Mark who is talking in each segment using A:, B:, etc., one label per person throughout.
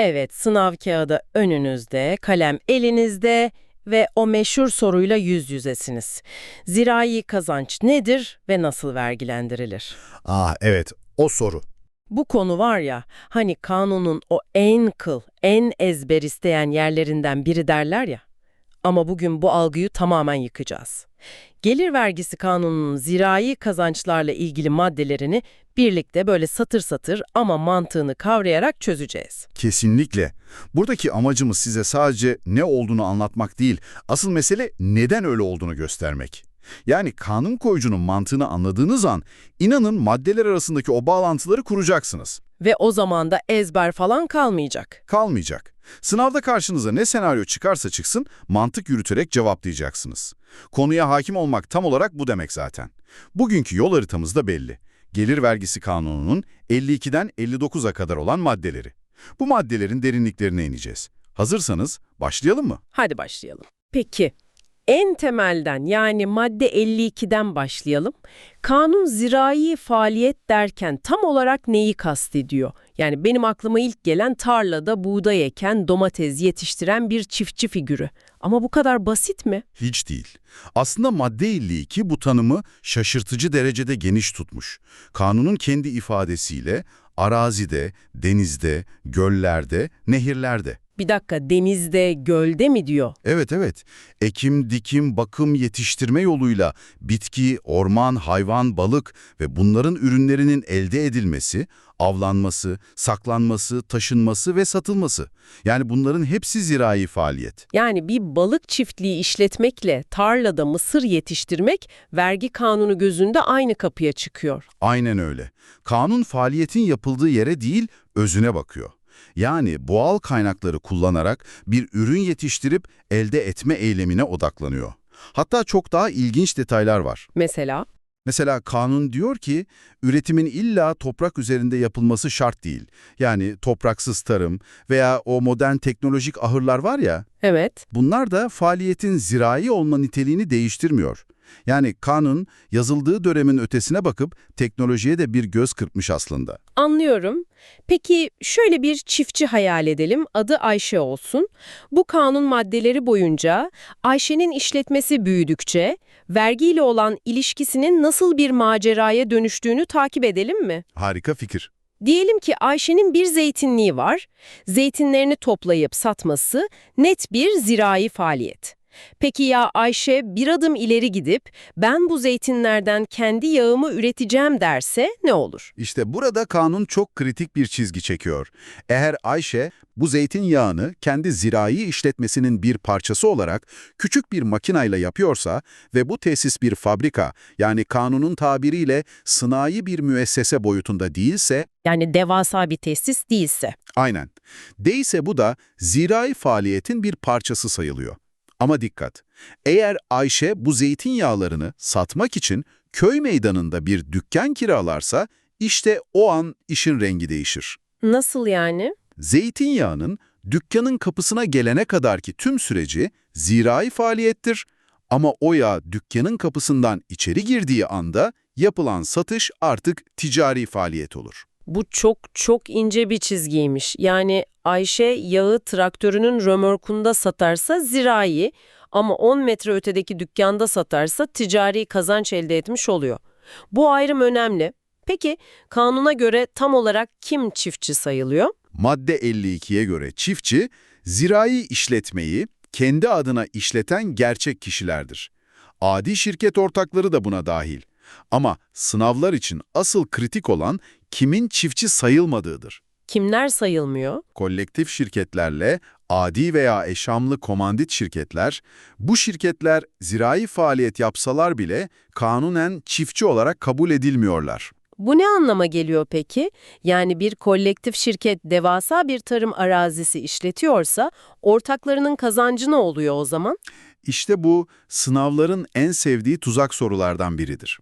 A: Evet, sınav kağıdı önünüzde, kalem elinizde ve o meşhur soruyla yüz yüzesiniz. Zirai kazanç nedir ve nasıl vergilendirilir?
B: Ah evet, o soru.
A: Bu konu var ya, hani kanunun o en kıl, en ezber isteyen yerlerinden biri derler ya. Ama bugün bu algıyı tamamen yıkacağız. Gelir vergisi kanununun zirai kazançlarla ilgili maddelerini birlikte böyle satır satır ama mantığını kavrayarak çözeceğiz.
B: Kesinlikle. Buradaki amacımız size sadece ne olduğunu anlatmak değil, asıl mesele neden öyle olduğunu göstermek. Yani kanun koyucunun mantığını anladığınız an, inanın maddeler arasındaki o bağlantıları kuracaksınız.
A: Ve o zaman da ezber falan kalmayacak.
B: Kalmayacak. Sınavda karşınıza ne senaryo çıkarsa çıksın, mantık yürüterek cevaplayacaksınız. Konuya hakim olmak tam olarak bu demek zaten. Bugünkü yol haritamız da belli. Gelir vergisi kanununun 52'den 59'a kadar olan maddeleri. Bu maddelerin derinliklerine ineceğiz. Hazırsanız başlayalım mı?
A: Hadi başlayalım. Peki, en temelden yani madde 52'den başlayalım. Kanun zirai faaliyet derken tam olarak neyi kastediyor? Yani benim aklıma ilk gelen tarlada buğday eken, domates yetiştiren bir çiftçi figürü. Ama bu kadar basit mi?
B: Hiç değil. Aslında madde 52 bu tanımı şaşırtıcı derecede geniş tutmuş. Kanunun kendi ifadesiyle arazide, denizde, göllerde, nehirlerde.
A: Bir dakika denizde, gölde mi diyor?
B: Evet evet. Ekim, dikim, bakım, yetiştirme yoluyla bitki, orman, hayvan, balık ve bunların ürünlerinin elde edilmesi, avlanması, saklanması, taşınması ve satılması. Yani bunların hepsi zirai faaliyet.
A: Yani bir balık çiftliği işletmekle tarlada mısır yetiştirmek vergi kanunu gözünde aynı kapıya çıkıyor.
B: Aynen öyle. Kanun faaliyetin yapıldığı yere değil, özüne bakıyor. Yani doğal kaynakları kullanarak bir ürün yetiştirip elde etme eylemine odaklanıyor. Hatta çok daha ilginç detaylar var.
A: Mesela
B: Mesela kanun diyor ki üretimin illa toprak üzerinde yapılması şart değil. Yani topraksız tarım veya o modern teknolojik ahırlar var ya,
A: evet
B: bunlar da faaliyetin zirai olma niteliğini değiştirmiyor. Yani kanun yazıldığı dönemin ötesine bakıp teknolojiye de bir göz kırpmış aslında.
A: Anlıyorum. Peki şöyle bir çiftçi hayal edelim. Adı Ayşe olsun. Bu kanun maddeleri boyunca Ayşe'nin işletmesi büyüdükçe vergiyle olan ilişkisinin nasıl bir maceraya dönüştüğünü takip edelim mi?
B: Harika fikir.
A: Diyelim ki Ayşe'nin bir zeytinliği var. Zeytinlerini toplayıp satması net bir zirai faaliyet. Peki ya Ayşe bir adım ileri gidip ben bu zeytinlerden kendi yağımı üreteceğim derse ne olur?
B: İşte burada kanun çok kritik bir çizgi çekiyor. Eğer Ayşe bu zeytinyağını kendi zirai işletmesinin bir parçası olarak küçük bir makinayla yapıyorsa ve bu tesis bir fabrika yani kanunun tabiriyle sınai bir müessese boyutunda değilse,
A: Yani devasa bir tesis değilse.
B: aynen, değilse bu da zirai faaliyetin bir parçası sayılıyor. Ama dikkat, eğer Ayşe bu zeytinyağlarını satmak için köy meydanında bir dükkan kiralarsa işte o an işin rengi değişir.
A: Nasıl yani?
B: Zeytinyağının dükkanın kapısına gelene kadarki tüm süreci zirai faaliyettir ama o yağ dükkanın kapısından içeri girdiği anda yapılan satış artık ticari faaliyet olur.
A: Bu çok çok ince bir çizgiymiş. Yani Ayşe yağı traktörünün römorkunda satarsa zirai ama 10 metre ötedeki dükkanda satarsa ticari kazanç elde etmiş oluyor. Bu ayrım önemli. Peki kanuna göre tam olarak kim çiftçi sayılıyor?
B: Madde 52'ye göre çiftçi, zirai işletmeyi kendi adına işleten gerçek kişilerdir. Adi şirket ortakları da buna dahil. Ama sınavlar için asıl kritik olan kimin çiftçi sayılmadığıdır.
A: Kimler sayılmıyor?
B: kolektif şirketlerle adi veya eşamlı komandit şirketler, bu şirketler zirai faaliyet yapsalar bile kanunen çiftçi olarak kabul edilmiyorlar.
A: Bu ne anlama geliyor peki? Yani bir kolektif şirket devasa bir tarım arazisi işletiyorsa ortaklarının kazancı ne oluyor o zaman?
B: İşte bu sınavların en sevdiği tuzak sorulardan biridir.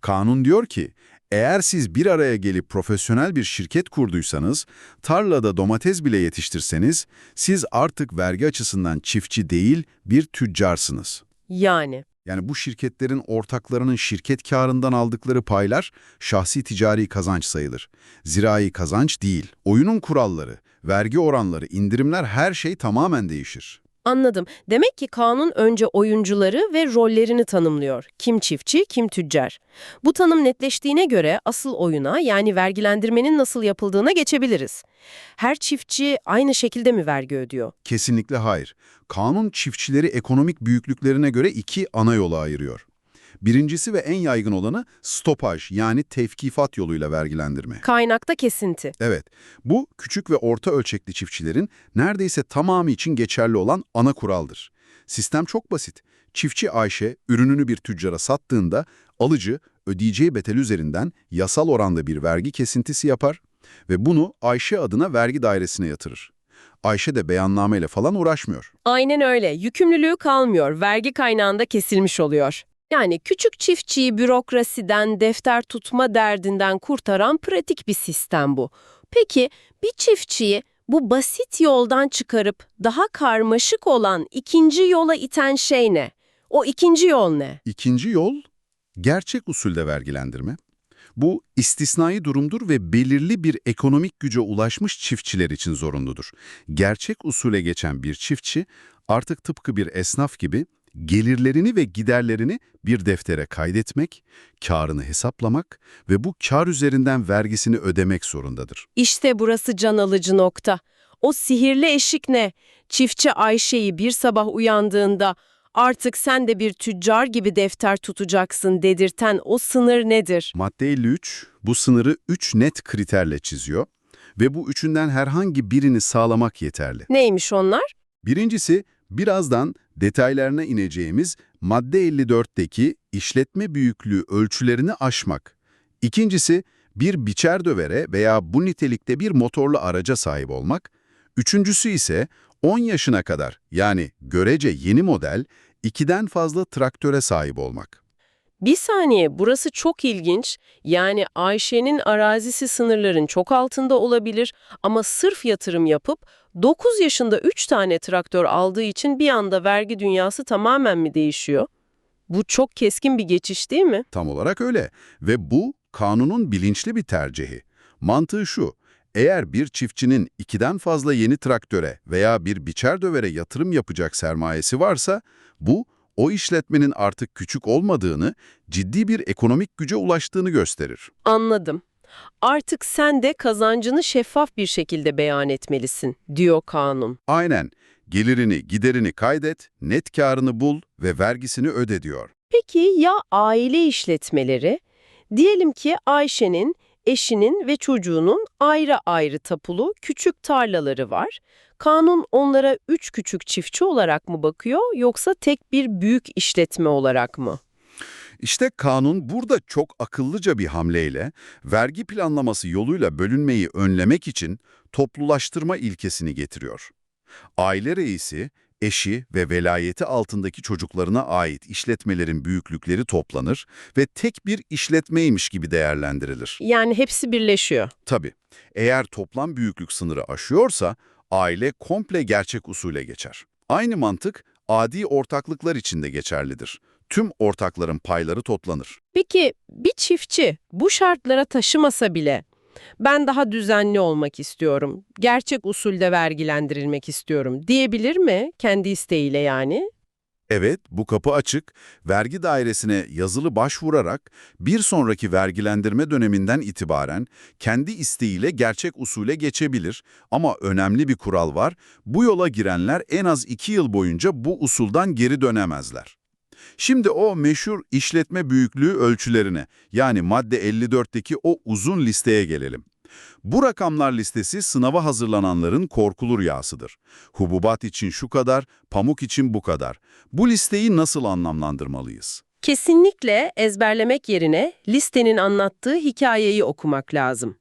B: Kanun diyor ki, eğer siz bir araya gelip profesyonel bir şirket kurduysanız, tarlada domates bile yetiştirseniz, siz artık vergi açısından çiftçi değil bir tüccarsınız.
A: Yani
B: Yani bu şirketlerin ortaklarının şirket karından aldıkları paylar şahsi ticari kazanç sayılır. Zirai kazanç değil. Oyunun kuralları, vergi oranları, indirimler her şey tamamen değişir.
A: Anladım. Demek ki kanun önce oyuncuları ve rollerini tanımlıyor. Kim çiftçi, kim tüccar. Bu tanım netleştiğine göre asıl oyuna yani vergilendirmenin nasıl yapıldığına geçebiliriz. Her çiftçi aynı şekilde mi vergi ödüyor?
B: Kesinlikle hayır. Kanun çiftçileri ekonomik büyüklüklerine göre iki ana yola ayırıyor. Birincisi ve en yaygın olanı stopaj yani tevkifat yoluyla vergilendirme.
A: Kaynakta kesinti.
B: Evet, bu küçük ve orta ölçekli çiftçilerin neredeyse tamamı için geçerli olan ana kuraldır. Sistem çok basit. Çiftçi Ayşe ürününü bir tüccara sattığında alıcı ödeyeceği bedel üzerinden yasal oranda bir vergi kesintisi yapar ve bunu Ayşe adına vergi dairesine yatırır. Ayşe de beyannameyle falan uğraşmıyor.
A: Aynen öyle. Yükümlülüğü kalmıyor. Vergi kaynağında kesilmiş oluyor. Yani küçük çiftçiyi bürokrasiden, defter tutma derdinden kurtaran pratik bir sistem bu. Peki bir çiftçiyi bu basit yoldan çıkarıp daha karmaşık olan ikinci yola iten şey ne? O ikinci yol ne?
B: İkinci yol, gerçek usulde vergilendirme. Bu istisnai durumdur ve belirli bir ekonomik güce ulaşmış çiftçiler için zorunludur. Gerçek usule geçen bir çiftçi artık tıpkı bir esnaf gibi gelirlerini ve giderlerini bir deftere kaydetmek, karını hesaplamak ve bu kar üzerinden vergisini ödemek zorundadır.
A: İşte burası can alıcı nokta. O sihirli eşik ne? Çiftçi Ayşe'yi bir sabah uyandığında artık sen de bir tüccar gibi defter tutacaksın dedirten o sınır nedir?
B: Madde 53 bu sınırı 3 net kriterle çiziyor ve bu üçünden herhangi birini sağlamak yeterli.
A: Neymiş onlar?
B: Birincisi, birazdan detaylarına ineceğimiz madde 54'teki işletme büyüklüğü ölçülerini aşmak. İkincisi, bir biçer dövere veya bu nitelikte bir motorlu araca sahip olmak. Üçüncüsü ise 10 yaşına kadar yani görece yeni model 2'den fazla traktöre sahip olmak.
A: Bir saniye burası çok ilginç. Yani Ayşe'nin arazisi sınırların çok altında olabilir ama sırf yatırım yapıp 9 yaşında 3 tane traktör aldığı için bir anda vergi dünyası tamamen mi değişiyor? Bu çok keskin bir geçiş değil mi?
B: Tam olarak öyle ve bu kanunun bilinçli bir tercihi. Mantığı şu, eğer bir çiftçinin ikiden fazla yeni traktöre veya bir biçer dövere yatırım yapacak sermayesi varsa, bu o işletmenin artık küçük olmadığını, ciddi bir ekonomik güce ulaştığını gösterir.
A: Anladım. Artık sen de kazancını şeffaf bir şekilde beyan etmelisin, diyor kanun.
B: Aynen, gelirini, giderini kaydet, net karını bul ve vergisini öde diyor.
A: Peki ya aile işletmeleri? Diyelim ki Ayşe'nin, eşinin ve çocuğunun ayrı ayrı tapulu küçük tarlaları var. Kanun onlara üç küçük çiftçi olarak mı bakıyor yoksa tek bir büyük işletme olarak mı?
B: İşte kanun burada çok akıllıca bir hamleyle vergi planlaması yoluyla bölünmeyi önlemek için toplulaştırma ilkesini getiriyor. Aile reisi, eşi ve velayeti altındaki çocuklarına ait işletmelerin büyüklükleri toplanır ve tek bir işletmeymiş gibi değerlendirilir.
A: Yani hepsi birleşiyor.
B: Tabii, eğer toplam büyüklük sınırı aşıyorsa aile komple gerçek usule geçer. Aynı mantık adi ortaklıklar için de geçerlidir. Tüm ortakların payları toplanır.
A: Peki bir çiftçi bu şartlara taşımasa bile ben daha düzenli olmak istiyorum, gerçek usulde vergilendirilmek istiyorum diyebilir mi kendi isteğiyle yani?
B: Evet, bu kapı açık. Vergi dairesine yazılı başvurarak bir sonraki vergilendirme döneminden itibaren kendi isteğiyle gerçek usule geçebilir. Ama önemli bir kural var. Bu yola girenler en az iki yıl boyunca bu usuldan geri dönemezler. Şimdi o meşhur işletme büyüklüğü ölçülerine yani madde 54'teki o uzun listeye gelelim. Bu rakamlar listesi sınava hazırlananların korkulur yağsıdır. Hububat için şu kadar, pamuk için bu kadar. Bu listeyi nasıl anlamlandırmalıyız?
A: Kesinlikle ezberlemek yerine listenin anlattığı hikayeyi okumak lazım.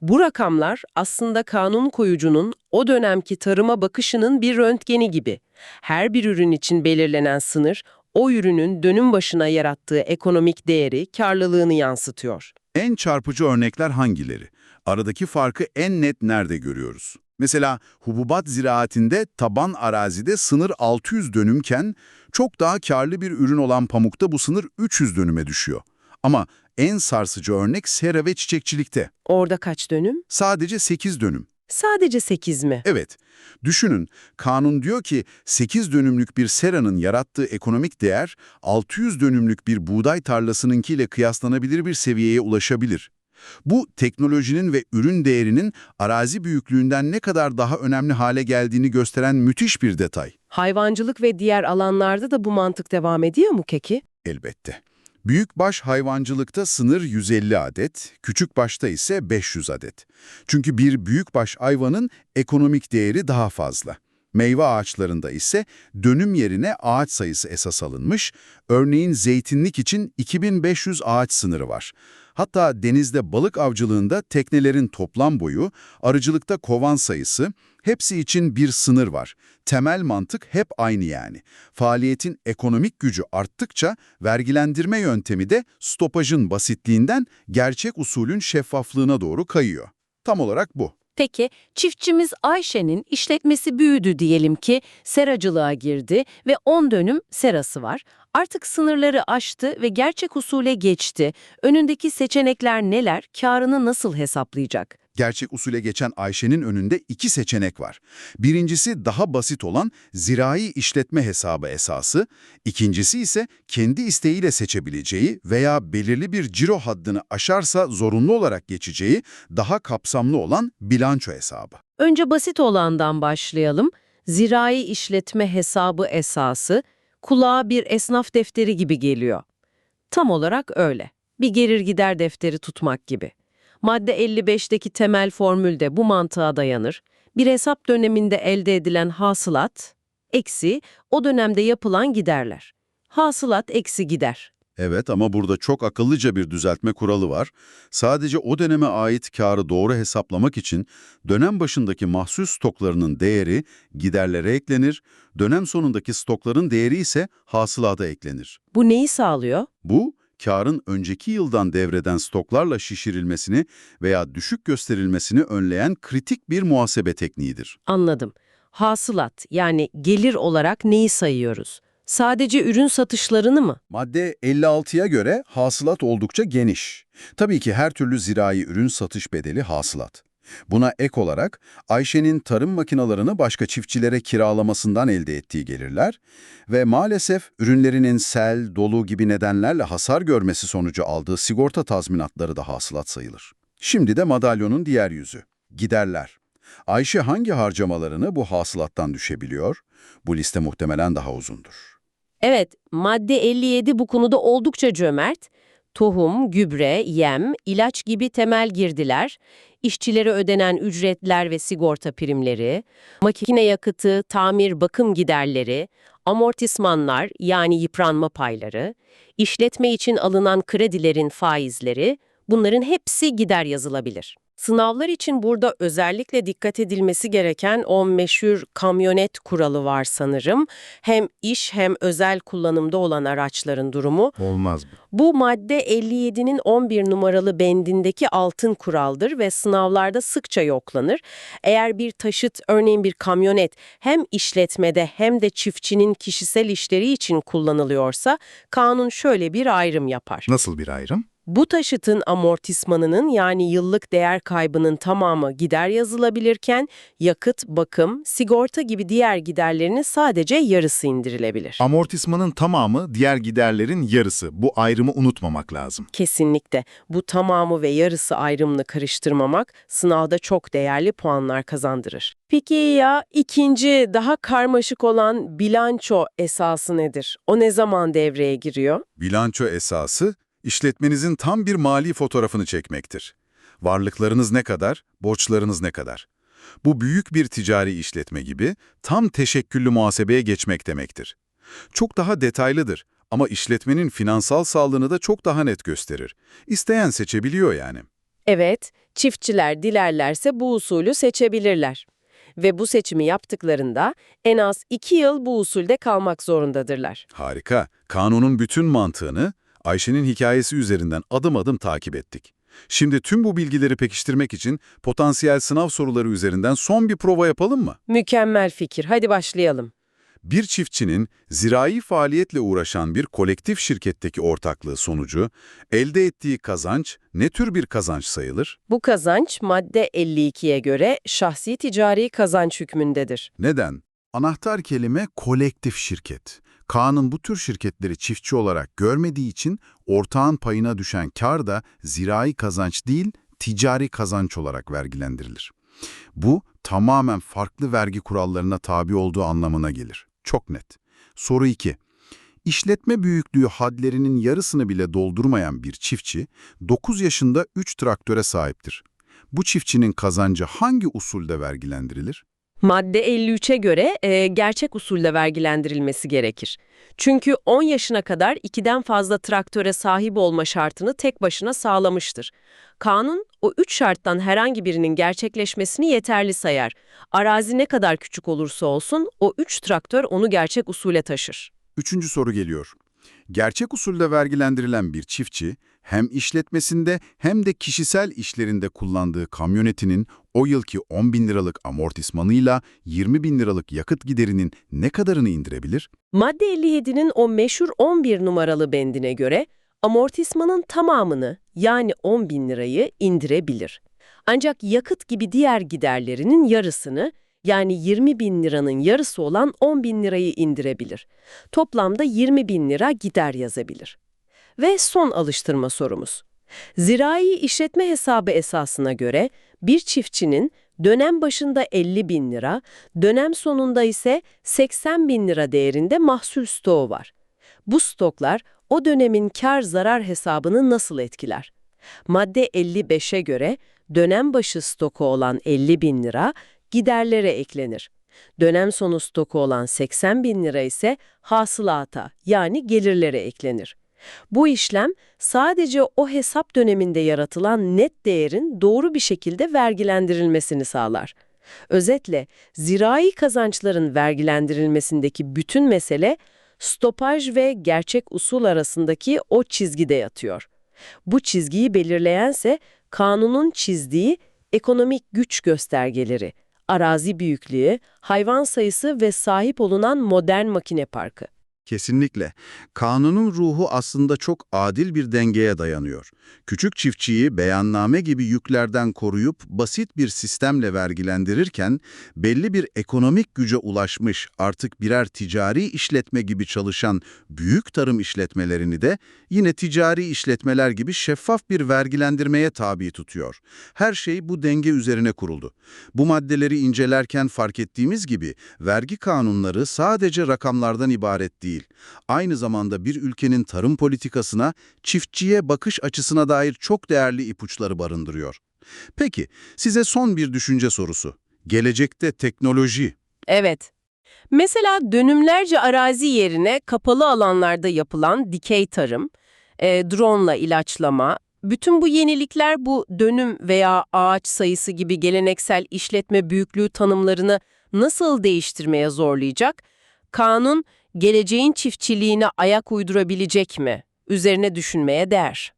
A: Bu rakamlar aslında kanun koyucunun o dönemki tarıma bakışının bir röntgeni gibi. Her bir ürün için belirlenen sınır, o ürünün dönüm başına yarattığı ekonomik değeri, karlılığını yansıtıyor.
B: En çarpıcı örnekler hangileri? Aradaki farkı en net nerede görüyoruz? Mesela hububat ziraatinde taban arazide sınır 600 dönümken çok daha karlı bir ürün olan pamukta bu sınır 300 dönüme düşüyor. Ama en sarsıcı örnek sera ve çiçekçilikte.
C: Orada kaç dönüm?
B: Sadece 8 dönüm.
C: Sadece 8 mi?
B: Evet, düşünün kanun diyor ki 8 dönümlük bir seranın yarattığı ekonomik değer 600 dönümlük bir buğday tarlasınınkiyle kıyaslanabilir bir seviyeye ulaşabilir. Bu teknolojinin ve ürün değerinin arazi büyüklüğünden ne kadar daha önemli hale geldiğini gösteren müthiş bir detay.
C: Hayvancılık ve diğer alanlarda da bu mantık devam ediyor mu Keki?
B: Elbette. Büyükbaş hayvancılıkta sınır 150 adet, küçükbaşta ise 500 adet. Çünkü bir büyükbaş hayvanın ekonomik değeri daha fazla. Meyve ağaçlarında ise dönüm yerine ağaç sayısı esas alınmış, örneğin zeytinlik için 2500 ağaç sınırı var. Hatta denizde balık avcılığında teknelerin toplam boyu, arıcılıkta kovan sayısı, hepsi için bir sınır var. Temel mantık hep aynı yani. Faaliyetin ekonomik gücü arttıkça vergilendirme yöntemi de stopajın basitliğinden gerçek usulün şeffaflığına doğru kayıyor. Tam olarak bu.
A: Peki çiftçimiz Ayşe'nin işletmesi büyüdü diyelim ki seracılığa girdi ve 10 dönüm serası var. Artık sınırları aştı ve gerçek usule geçti. Önündeki seçenekler neler? Karını nasıl hesaplayacak?
B: Gerçek usule geçen Ayşe'nin önünde iki seçenek var. Birincisi daha basit olan zirai işletme hesabı esası, ikincisi ise kendi isteğiyle seçebileceği veya belirli bir ciro haddını aşarsa zorunlu olarak geçeceği daha kapsamlı olan bilanço hesabı.
A: Önce basit olandan başlayalım. Zirai işletme hesabı esası kulağa bir esnaf defteri gibi geliyor. Tam olarak öyle. Bir gelir gider defteri tutmak gibi. Madde 55'teki temel formül de bu mantığa dayanır. Bir hesap döneminde elde edilen hasılat, eksi o dönemde yapılan giderler. Hasılat eksi gider.
B: Evet ama burada çok akıllıca bir düzeltme kuralı var. Sadece o döneme ait karı doğru hesaplamak için dönem başındaki mahsul stoklarının değeri giderlere eklenir, dönem sonundaki stokların değeri ise hasılata eklenir.
A: Bu neyi sağlıyor?
B: Bu, karın önceki yıldan devreden stoklarla şişirilmesini veya düşük gösterilmesini önleyen kritik bir muhasebe tekniğidir.
A: Anladım. Hasılat yani gelir olarak neyi sayıyoruz? Sadece ürün satışlarını mı?
B: Madde 56'ya göre hasılat oldukça geniş. Tabii ki her türlü zirai ürün satış bedeli hasılat. Buna ek olarak Ayşe'nin tarım makinalarını başka çiftçilere kiralamasından elde ettiği gelirler ve maalesef ürünlerinin sel, dolu gibi nedenlerle hasar görmesi sonucu aldığı sigorta tazminatları da hasılat sayılır. Şimdi de madalyonun diğer yüzü, giderler. Ayşe hangi harcamalarını bu hasılattan düşebiliyor? Bu liste muhtemelen daha uzundur.
A: Evet, madde 57 bu konuda oldukça cömert. Tohum, gübre, yem, ilaç gibi temel girdiler, işçilere ödenen ücretler ve sigorta primleri, makine yakıtı, tamir, bakım giderleri, amortismanlar yani yıpranma payları, işletme için alınan kredilerin faizleri, bunların hepsi gider yazılabilir. Sınavlar için burada özellikle dikkat edilmesi gereken o meşhur kamyonet kuralı var sanırım. Hem iş hem özel kullanımda olan araçların durumu.
D: Olmaz bu.
A: Bu madde 57'nin 11 numaralı bendindeki altın kuraldır ve sınavlarda sıkça yoklanır. Eğer bir taşıt, örneğin bir kamyonet hem işletmede hem de çiftçinin kişisel işleri için kullanılıyorsa kanun şöyle bir ayrım yapar.
D: Nasıl bir ayrım?
A: Bu taşıtın amortismanının yani yıllık değer kaybının tamamı gider yazılabilirken yakıt, bakım, sigorta gibi diğer giderlerinin sadece yarısı indirilebilir.
D: Amortismanın tamamı diğer giderlerin yarısı. Bu ayrımı unutmamak lazım.
A: Kesinlikle bu tamamı ve yarısı ayrımını karıştırmamak sınavda çok değerli puanlar kazandırır. Peki ya ikinci daha karmaşık olan bilanço esası nedir? O ne zaman devreye giriyor?
B: Bilanço esası, işletmenizin tam bir mali fotoğrafını çekmektir. Varlıklarınız ne kadar, borçlarınız ne kadar. Bu büyük bir ticari işletme gibi tam teşekküllü muhasebeye geçmek demektir. Çok daha detaylıdır ama işletmenin finansal sağlığını da çok daha net gösterir. İsteyen seçebiliyor yani.
A: Evet, çiftçiler dilerlerse bu usulü seçebilirler. Ve bu seçimi yaptıklarında en az iki yıl bu usulde kalmak zorundadırlar.
B: Harika. Kanunun bütün mantığını Ayşe'nin hikayesi üzerinden adım adım takip ettik. Şimdi tüm bu bilgileri pekiştirmek için potansiyel sınav soruları üzerinden son bir prova yapalım mı?
A: Mükemmel fikir. Hadi başlayalım.
B: Bir çiftçinin zirai faaliyetle uğraşan bir kolektif şirketteki ortaklığı sonucu elde ettiği kazanç ne tür bir kazanç sayılır?
A: Bu kazanç madde 52'ye göre şahsi ticari kazanç hükmündedir.
B: Neden? Anahtar kelime kolektif şirket. Kaan'ın bu tür şirketleri çiftçi olarak görmediği için ortağın payına düşen kar da zirai kazanç değil, ticari kazanç olarak vergilendirilir. Bu tamamen farklı vergi kurallarına tabi olduğu anlamına gelir. Çok net. Soru 2. İşletme büyüklüğü hadlerinin yarısını bile doldurmayan bir çiftçi 9 yaşında 3 traktöre sahiptir. Bu çiftçinin kazancı hangi usulde vergilendirilir?
A: Madde 53'e göre e, gerçek usulle vergilendirilmesi gerekir. Çünkü 10 yaşına kadar ikiden fazla traktöre sahip olma şartını tek başına sağlamıştır. Kanun o üç şarttan herhangi birinin gerçekleşmesini yeterli sayar. Arazi ne kadar küçük olursa olsun o üç traktör onu gerçek usule taşır.
B: Üçüncü soru geliyor. Gerçek usulde vergilendirilen bir çiftçi, hem işletmesinde hem de kişisel işlerinde kullandığı kamyonetinin o yılki 10 bin liralık amortismanıyla 20 bin liralık yakıt giderinin ne kadarını indirebilir?
A: Madde 57'nin o meşhur 11 numaralı bendine göre amortismanın tamamını yani 10 bin lirayı indirebilir. Ancak yakıt gibi diğer giderlerinin yarısını yani 20 bin liranın yarısı olan 10 bin lirayı indirebilir. Toplamda 20 bin lira gider yazabilir. Ve son alıştırma sorumuz. Zirai işletme hesabı esasına göre bir çiftçinin dönem başında 50 bin lira, dönem sonunda ise 80 bin lira değerinde mahsul stoğu var. Bu stoklar o dönemin kar zarar hesabını nasıl etkiler? Madde 55'e göre dönem başı stoku olan 50 bin lira giderlere eklenir. Dönem sonu stoku olan 80 bin lira ise hasılata yani gelirlere eklenir. Bu işlem sadece o hesap döneminde yaratılan net değerin doğru bir şekilde vergilendirilmesini sağlar. Özetle zirai kazançların vergilendirilmesindeki bütün mesele stopaj ve gerçek usul arasındaki o çizgide yatıyor. Bu çizgiyi belirleyense kanunun çizdiği ekonomik güç göstergeleri, arazi büyüklüğü, hayvan sayısı ve sahip olunan modern makine parkı.
B: Kesinlikle. Kanunun ruhu aslında çok adil bir dengeye dayanıyor. Küçük çiftçiyi beyanname gibi yüklerden koruyup basit bir sistemle vergilendirirken belli bir ekonomik güce ulaşmış artık birer ticari işletme gibi çalışan büyük tarım işletmelerini de yine ticari işletmeler gibi şeffaf bir vergilendirmeye tabi tutuyor. Her şey bu denge üzerine kuruldu. Bu maddeleri incelerken fark ettiğimiz gibi vergi kanunları sadece rakamlardan ibaret değil. Aynı zamanda bir ülkenin tarım politikasına, çiftçiye bakış açısına dair çok değerli ipuçları barındırıyor. Peki, size son bir düşünce sorusu. Gelecekte teknoloji,
A: Evet. Mesela dönümlerce arazi yerine kapalı alanlarda yapılan dikey tarım, e, drone'la ilaçlama, bütün bu yenilikler bu dönüm veya ağaç sayısı gibi geleneksel işletme büyüklüğü tanımlarını nasıl değiştirmeye zorlayacak? Kanun, geleceğin çiftçiliğine ayak uydurabilecek mi? Üzerine düşünmeye değer.